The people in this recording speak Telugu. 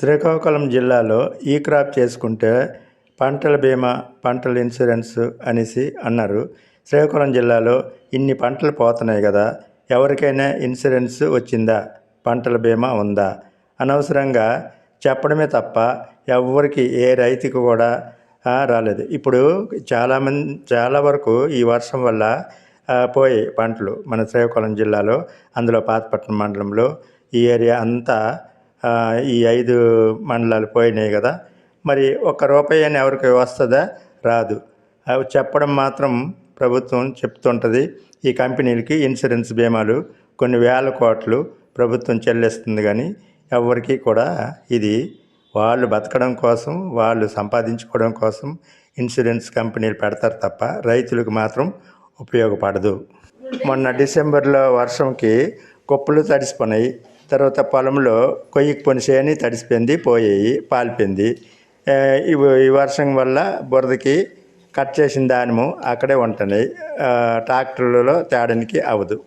శ్రీకాకుళం జిల్లాలో ఈ క్రాప్ చేసుకుంటే పంటల బీమా పంటల ఇన్సూరెన్స్ అనేసి అన్నారు. శ్రీకాకుళం జిల్లాలో ఇన్ని పంటలు పోతున్నాయి కదా ఎవరికైనా ఇన్సూరెన్స్ వచ్చిందా పంటల బీమా ఉందా? అనవసరంగా చెప్పడమే తప్ప ఎవ్వరికి ఏ రైతుకు కూడా రాలేదు. ఇప్పుడు చాలామంది చాలా వరకు ఈ వర్షం వల్ల పోయి పంటలు. మన శ్రీకాకుళం జిల్లాలో అందులో పాతపట్నం మండలంలో ఈ ఏరియా అంతా ఈ ఐదు మండలాలు పోయినాయి కదా. మరి ఒక్క రూపాయి అని ఎవరికి వస్తుందా? రాదు. అవి చెప్పడం మాత్రం ప్రభుత్వం చెప్తుంటుంది. ఈ కంపెనీలకి ఇన్సూరెన్స్ బీమాలు కొన్ని వేల కోట్లు ప్రభుత్వం చెల్లిస్తుంది కానీ ఎవరికి కూడా ఇది వాళ్ళు బతకడం కోసం వాళ్ళు సంపాదించుకోవడం కోసం ఇన్సూరెన్స్ కంపెనీలు పెడతారు తప్ప రైతులకు మాత్రం ఉపయోగపడదు. మొన్న డిసెంబర్లో వర్షంకి కుప్పలు తడిసిపోయినాయి తర్వాత పొలంలో కొయ్యికి పొనిసేయని తడిసిపోయింది పోయేయి పాలిపోయింది. ఇవి ఈ వర్షం వల్ల బురదకి కట్ చేసిన దానిము అక్కడే ఉంటున్నాయి. ట్రాక్టర్లలో తేడానికి అవ్వదు.